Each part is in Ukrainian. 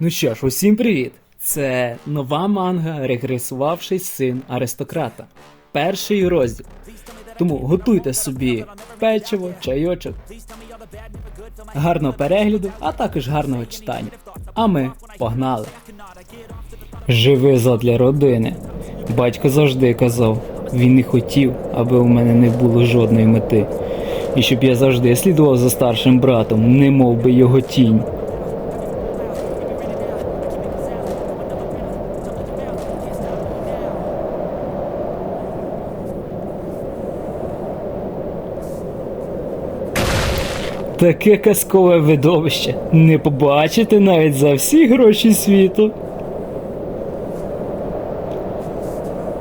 Ну що ж, усім привіт! Це нова манга Регресувавший син аристократа. Перший розділ. Тому готуйте собі печиво, чайочок. Гарного перегляду, а також гарного читання. А ми погнали. Живи задля родини. Батько завжди казав, він не хотів, аби у мене не було жодної мети. І щоб я завжди слідував за старшим братом, не мов би його тінь. Таке казкове видовище не побачите навіть за всі гроші світу.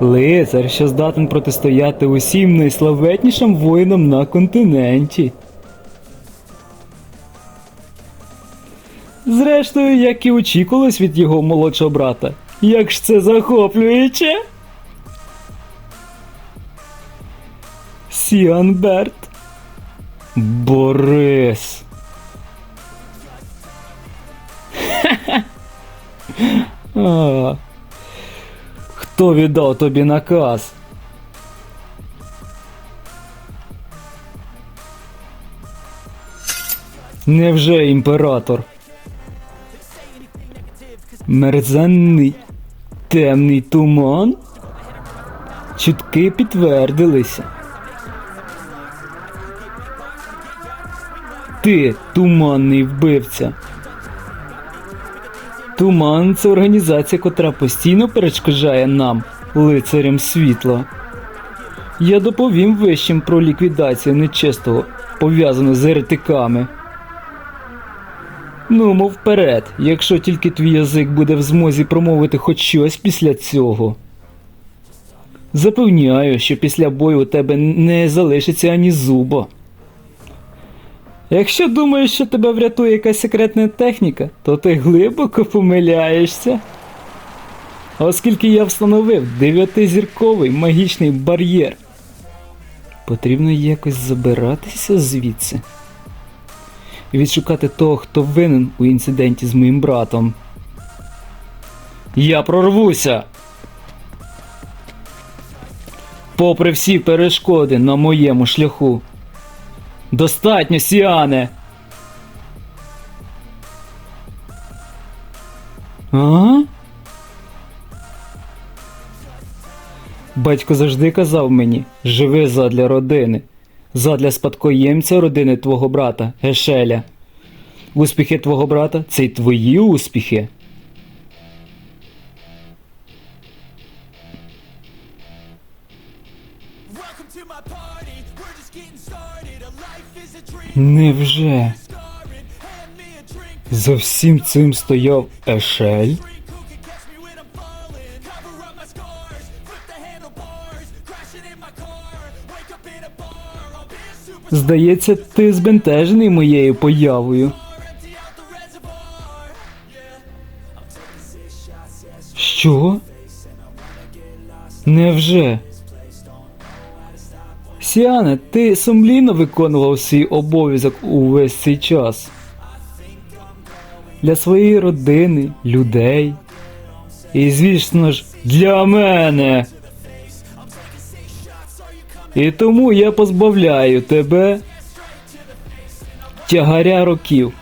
Лицар, що здатен протистояти усім найславетнішим воїнам на континенті. Зрештою, як і очікувалось від його молодшого брата. Як ж це захоплююче? Сіанберт. Борис. Хто віддав тобі наказ? Невже імператор? Мерзенний темний туман? Чутки підтвердилися. Ти туманний вбивця. Туман це організація, котра постійно перешкоджає нам, лицарям світла. Я доповім вищим про ліквідацію нечистого, пов'язану з еретиками. Ну, мов вперед, якщо тільки твій язик буде в змозі промовити хоч щось після цього. Запевняю, що після бою у тебе не залишиться ані зуба. Якщо думаєш, що тебе врятує якась секретна техніка, то ти глибоко помиляєшся. Оскільки я встановив дев'ятизірковий магічний бар'єр, потрібно якось забиратися звідси і відшукати того, хто винен у інциденті з моїм братом. Я прорвуся. Попри всі перешкоди на моєму шляху. Достатньо, Сіане. А? Батько завжди казав мені, живи задля родини, задля спадкоємця родини твого брата, Гешеля. Успіхи твого брата це й твої успіхи. A bar. I'll be a superstar. Здається, ти збентежений моєю появою. Empty out Сіане, ти сумлінно виконував свій обов'язок увесь цей час. Для своєї родини, людей. І, звісно ж, для мене. І тому я позбавляю тебе тягаря років.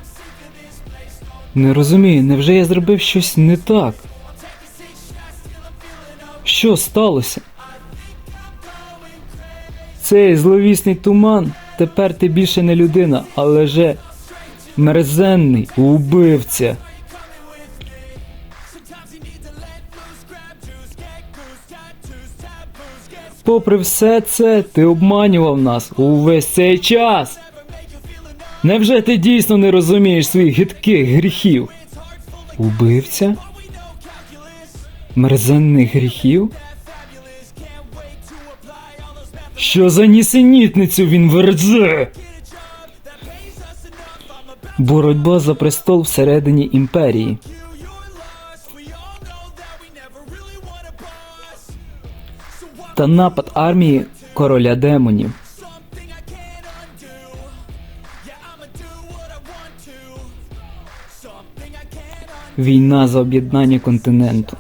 Не розумію, невже я зробив щось не так? Що сталося? Цей зловісний туман, тепер ти більше не людина, а лише мерзенний убивця. Попри все це, ти обманював нас увесь цей час. Невже ти дійсно не розумієш своїх гидких гріхів? Убивця? Мерзенних гріхів? Що за нісенітницю він вердзе? Боротьба за престол всередині імперії. Та напад армії короля демонів. Війна за об'єднання континенту.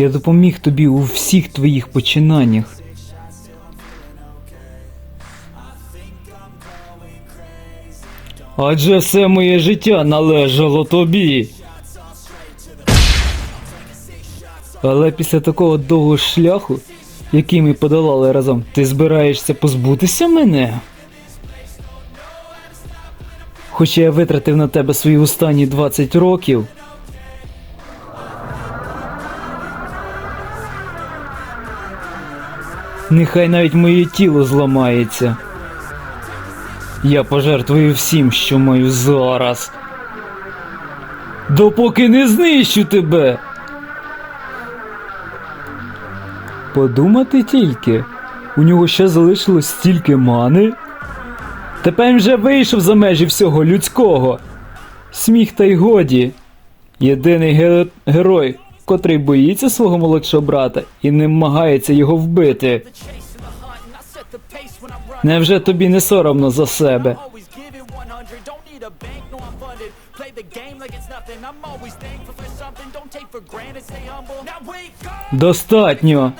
Я допоміг тобі у всіх твоїх починаннях. Адже все моє життя належало тобі. Але після такого довгого шляху, який ми подолали разом, ти збираєшся позбутися мене? Хоча я витратив на тебе свої останні 20 років. Нехай навіть моє тіло зламається. Я пожертвую всім, що маю зараз. Допоки не знищу тебе. Подумати тільки, у нього ще залишилось стільки мани. Тепер вже вийшов за межі всього людського. Сміх та й годі. Єдиний ге- герой, котрий боїться свого молодшого брата і не намагається його вбити. Невже тобі не соромно за себе? Always give it 100, don't need a bank, no I'm funded. Play the game like it's nothing, I'm always thankful for something. Don't take for granted, stay humble. Now wake up, Достатньо.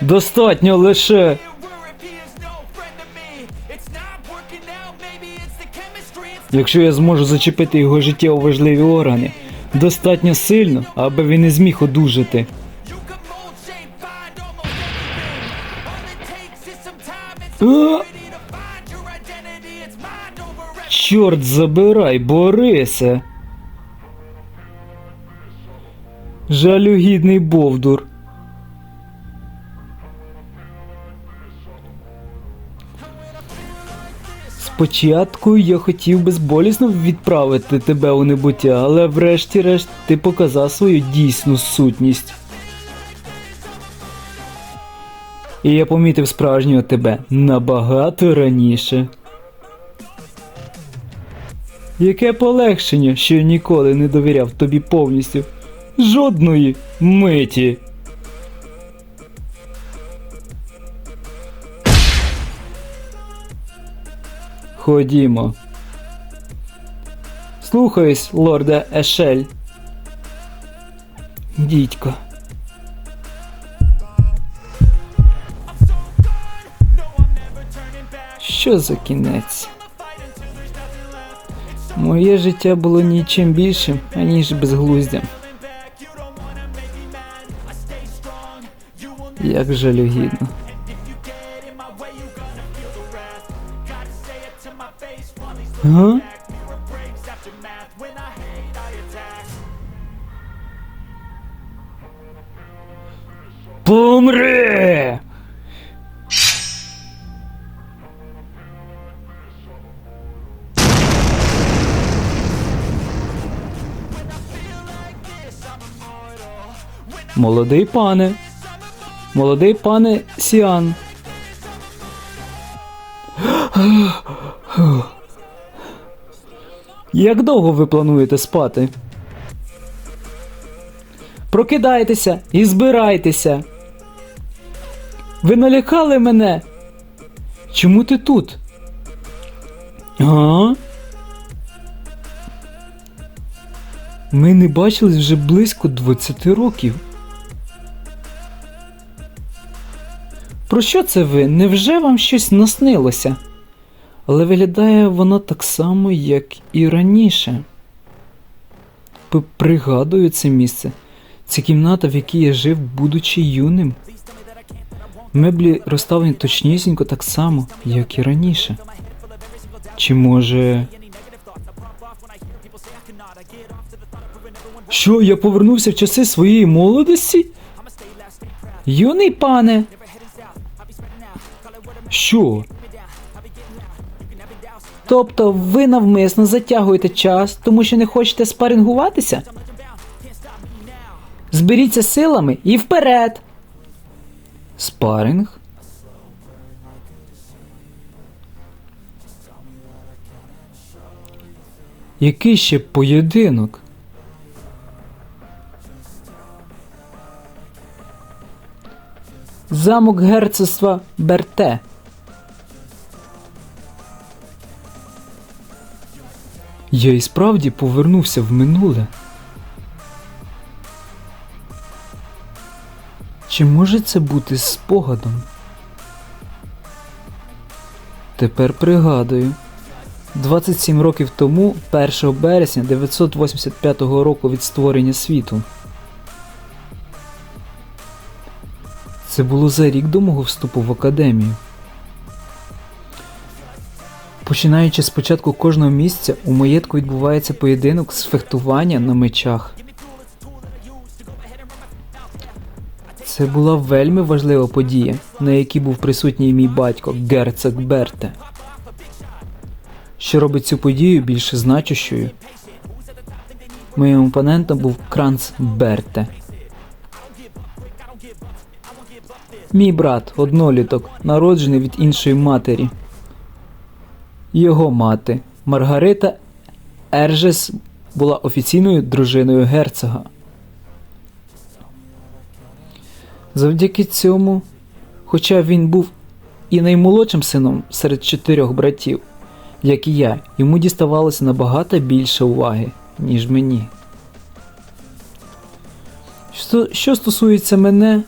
Достатньо лише. Якщо я зможу зачепити його життєво важливі органи, достатньо сильно, аби він не зміг одужати. Чорт забирай, Борисе. Жалюгідний Бовдур. Спочатку я хотів безболісно відправити тебе у небуття, але врешті-решт ти показав свою дійсну сутність. І я помітив справжнього тебе набагато раніше. Яке полегшення, що я ніколи не довіряв тобі повністю. Жодної миті. Ходімо. Слухаюсь, лорде Ешель. Дідько. Що за кінець? Моє життя було нічим більшим, аніж безглуздям. Як жалюгідно. Га? Помри! Молодий пане. Молодий пане Сіан. Як довго ви плануєте спати? Прокидайтеся і збирайтеся. Ви налякали мене. Чому ти тут? А? Ми не бачились вже близько 20 років. Про що це ви? Невже вам щось наснилося? Але виглядає воно так само, як і раніше. Пригадую це місце. Це кімната, в якій я жив, будучи юним. Меблі розставлені точнісінько так само, як і раніше. Чи може. Що, я повернувся в часи своєї молодості? Юний пане. Що? Тобто ви навмисно затягуєте час, тому що не хочете спарингуватися? Зберіться силами і вперед. Спаринг? Який ще поєдинок? Замок герцогства Берте. Я і справді повернувся в минуле. Чи може це бути спогадом? Тепер пригадую. 27 років тому, 1 березня 985 року від створення світу. Це було за рік до мого вступу в академію. Починаючи з початку кожного місяця, у маєтку відбувається поєдинок з фехтування на мечах. Це була вельми важлива подія, на якій був присутній мій батько герцог Берте. Що робить цю подію більш значущою. Моїм опонентом був Кранц Берте. Мій брат, одноліток, народжений від іншої матері. Його мати Маргарита Ержес була офіційною дружиною герцога. Завдяки цьому, хоча він був і наймолодшим сином серед чотирьох братів, як і я, йому діставалося набагато більше уваги, ніж мені. Що, що стосується мене,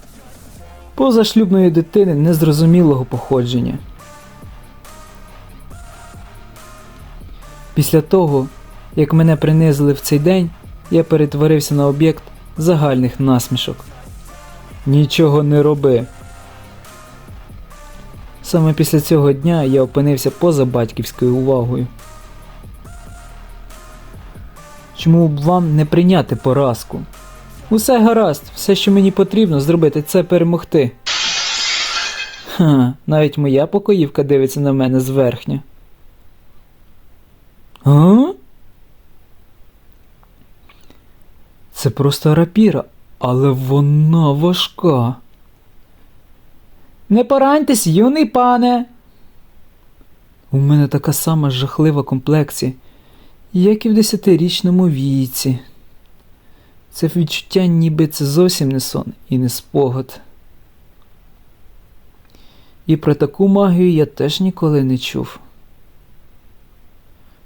позашлюбної дитини незрозумілого походження. Після того, як мене принизили в цей день, я перетворився на об'єкт загальних насмішок. Нічого не роби. Саме після цього дня я опинився поза батьківською увагою. Чому б вам не прийняти поразку? Усе гаразд, все, що мені потрібно зробити, це перемогти. Ха, навіть моя покоївка дивиться на мене зверхня. А? Це просто рапіра, але вона важка. Не пораньтесь, юний пане. У мене така сама жахлива комплексія, як і в десятирічному віці. Це відчуття, ніби це зовсім не сон і не спогад. І про таку магію я теж ніколи не чув.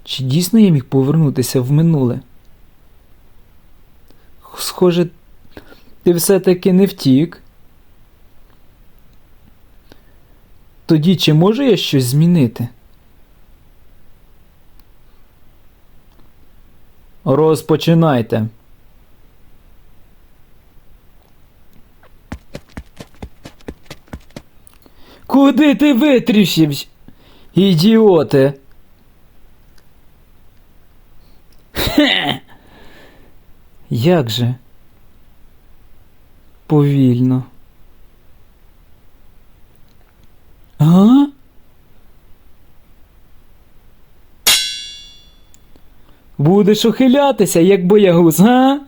Чи дійсно я міг повернутися в минуле? Схоже, ти все-таки не втік. Тоді чи можу я щось змінити? Розпочинайте. Куди ти витріщився? Ідіоте? Як же? Повільно. А? Будеш ухилятися, як боягуз, га?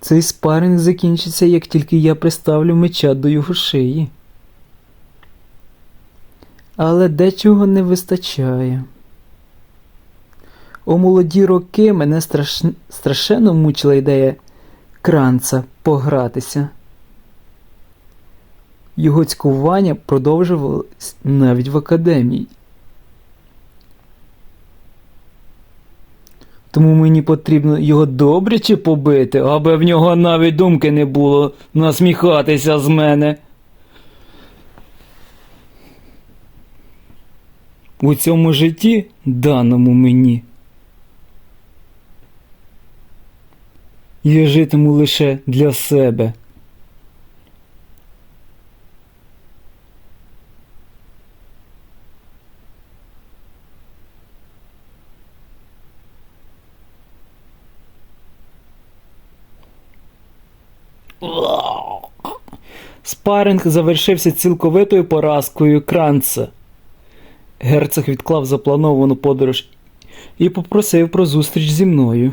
Цей спаринг закінчиться, як тільки я приставлю меча до його шиї. Але дечого не вистачає. У молоді роки мене страш... страшенно мучила ідея кранца погратися. Його цькування продовжувалось навіть в академії. Тому мені потрібно його добряче побити, аби в нього навіть думки не було насміхатися з мене. У цьому житті, даному мені. Я житиму лише для себе. Спаринг завершився цілковитою поразкою Кранца. Герцог відклав заплановану подорож і попросив про зустріч зі мною.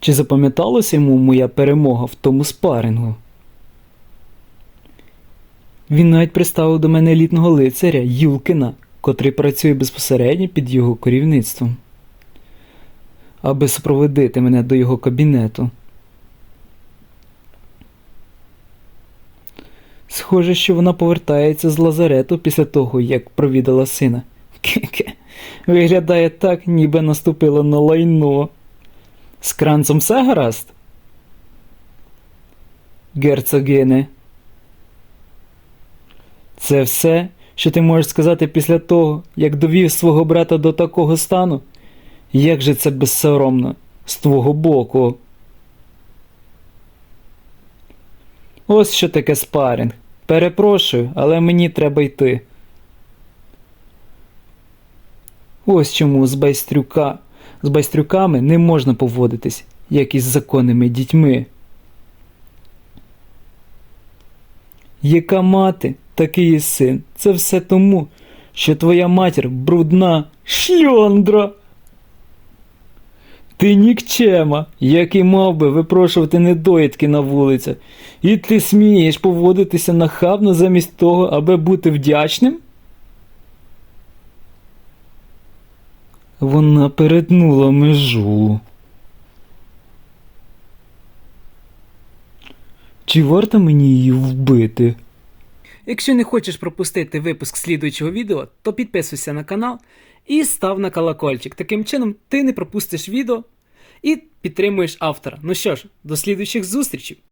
Чи запам'яталася йому моя перемога в тому спарингу? Він навіть приставив до мене елітного лицаря Юлкина, котрий працює безпосередньо під його керівництвом, аби супроводити мене до його кабінету. Схоже, що вона повертається з лазарету після того, як провідала сина. Ке-ке. Виглядає так, ніби наступило на лайно. З кранцем все гаразд? Герцогине. Це все, що ти можеш сказати після того, як довів свого брата до такого стану? Як же це безсоромно з твого боку? Ось що таке спарінг. Перепрошую, але мені треба йти. Ось чому з байстрюка, з байстрюками не можна поводитись, як із законними дітьми. Яка мати, такий і син. Це все тому, що твоя матір брудна шльондра. Ти нікчема, який мав би випрошувати недоїдки на вулицях, і ти смієш поводитися нахабно замість того, аби бути вдячним? Вона перетнула межу. Чи варто мені її вбити? Якщо не хочеш пропустити випуск слідуючого відео, то підписуйся на канал і став на колокольчик. Таким чином ти не пропустиш відео і підтримуєш автора. Ну що ж, до слідуючих зустрічей!